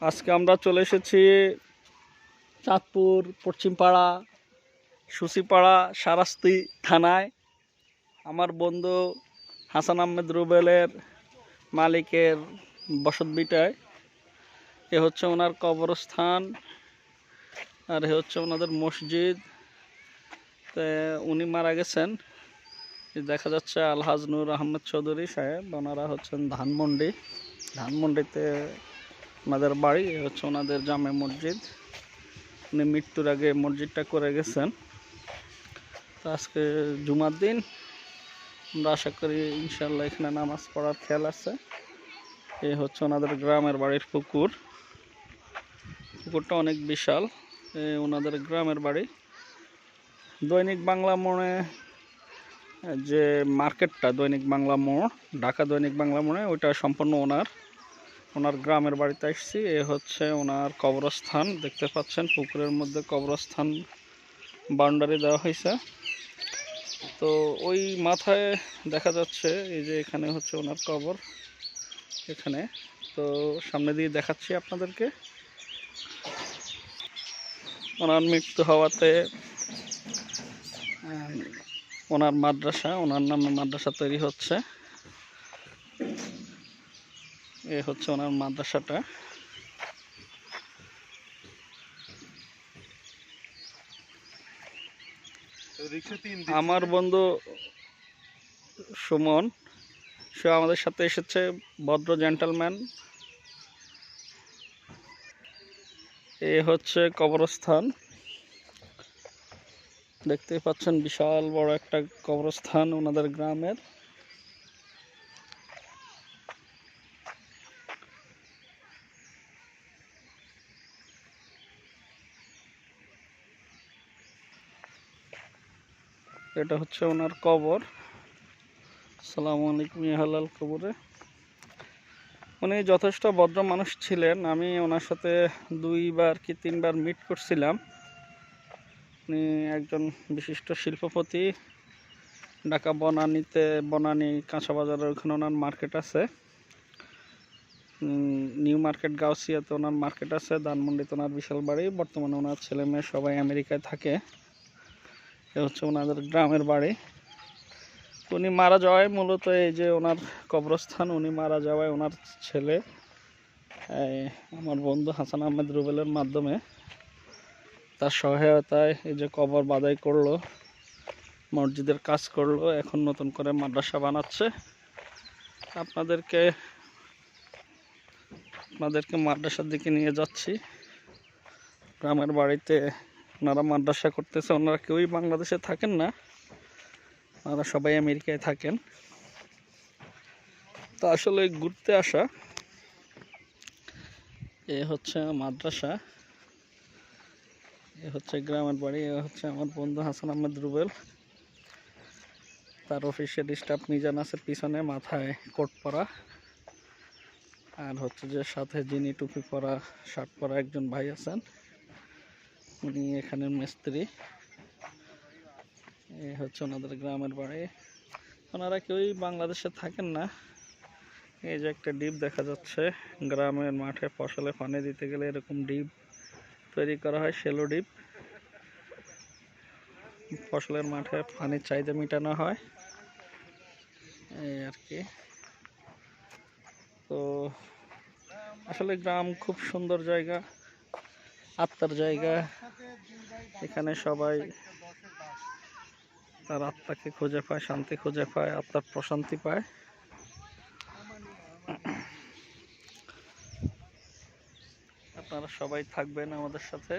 আজকে আমরা চলে এসেছি চাঁদপুর, পশ্চিমপাড়া, সুসিপাড়া, সারাস্তি থানায়। আমার বন্ধু হাসান আহমেদ রুবেলের মালিকের বসতভিটায় এ হচ্ছে ওনার কবরস্থান আর এ হচ্ছে ওনাদের মসজিদ। তে উনি মারা গেছেন। দেখা যাচ্ছে আলহাজ নূর আহমেদ চৌধুরী সাহেব। ওনারা হচ্ছেন ধানমন্ডি। ধানমন্ডিতে ওনাদের বাড়ি হচ্ছে ওনাদের জামে মসজিদ। উনি মৃত্যুর আগে মসজিদটা করে গেছেন। তো আজকে জুমার দিন। আমরা আশা করি ইনশাল্লাহ এখানে নামাজ পড়ার খেয়াল আছে। এই হচ্ছে ওনাদের গ্রামের বাড়ির পুকুর। পুকুরটা অনেক বিশাল। ওনাদের গ্রামের বাড়ি। দৈনিক বাংলা মোড়ে যে মার্কেটটা, দৈনিক বাংলা মোড়, ঢাকা দৈনিক বাংলা মোড়ে, ওইটা সম্পূর্ণ ওনার। ওনার গ্রামের বাড়িতে আসছি। এ হচ্ছে ওনার কবরস্থান। দেখতে পাচ্ছেন, পুকুরের মধ্যে কবরস্থান বাউন্ডারি দেওয়া হয়েছে। তো ওই মাথায় দেখা যাচ্ছে, এই যে এখানে হচ্ছে ওনার কবর, এখানে। তো সামনে দিয়ে দেখাচ্ছি আপনাদেরকে। ওনার মৃত্যু হওয়াতে ওনার মাদ্রাসা, ওনার নামে মাদ্রাসা তৈরি হচ্ছে। এ হচ্ছে ওনার মাদ্রাসাটা। আমার বন্ধু সুমন সে আমাদের সাথে এসেছে ভদ্র জেন্টালম্যান এ হচ্ছে কবরস্থান। দেখতেই পাচ্ছেন বিশাল বড় একটা কবরস্থান ওনাদের গ্রামের। এটা হচ্ছে ওনার কবর। সালামু আলাইকুম ইহালাল কবরে। উনি যথেষ্ট ভদ্র মানুষ ছিলেন। আমি ওনার সাথে দুইবার কি তিনবার মিট করছিলাম। উনি একজন বিশিষ্ট শিল্পপতি, ঢাকা বনানীতে, বনানী কাঁচা বাজারের ওখানে ওনার মার্কেট আছে। নিউ মার্কেট গাউসিয়াতে ওনার মার্কেট আছে, ধানমন্ডিতে ওনার বিশাল বাড়ি। বর্তমানে ওনার ছেলে মেয়ে সবাই আমেরিকায় থাকে। এ হচ্ছে ওনাদের গ্রামের বাড়ি। উনি মারা যাওয়ায় মূলত এই যে ওনার কবরস্থান, উনি মারা যাওয়ায় ওনার ছেলে আমার বন্ধু হাসান আহমেদ রুবেলের মাধ্যমে তার সহায়তায় এই যে কবর বাদাই করল, মসজিদের কাজ করল, এখন নতুন করে মাদ্রাসা বানাচ্ছে। আপনাদেরকে আপনাদেরকে মাদ্রাসার দিকে নিয়ে যাচ্ছি। গ্রামের বাড়িতে ওনারা মাদ্রাসা করতেছে, ওনারা কেউই বাংলাদেশে থাকেন না। ওনারা সবাই আমেরিকায় থাকেন। তো আসলে ঘুরতে আসা, এ হচ্ছে মাদ্রাসা, এ হচ্ছে গ্রামের বাড়ি, এ হচ্ছে আমার বন্ধু হাসান আহমেদ রুবেল। তার অফিসিয়াল স্টাফ মিজান আছে পিছনে, মাথায় কোট পরা। আর হচ্ছে যে সাথে যিনি টুপি পরা, শার্ট পরা একজন ভাই আছেন। উনি এখানের মিস্ত্রি। এই হচ্ছে ওনাদের গ্রামের বাড়ি। ওনারা কেউই বাংলাদেশে থাকেন না। এই যে একটা ডিপ দেখা যাচ্ছে। গ্রামের মাঠে ফসলে পানি দিতে গেলে এরকম ডিপ তৈরি করা হয়, সেলো ডিপ। ফসলের মাঠে পানির চাহিদা মেটানো হয়। এই আর কি। তো আসলে গ্রাম খুব সুন্দর জায়গা, আত্মার জায়গা। এখানে সবাই তার আত্মাকে খুঁজে পায়, শান্তি খুঁজে পায়, আত্মার প্রশান্তি পায়। আপনারা সবাই থাকবেন আমাদের সাথে।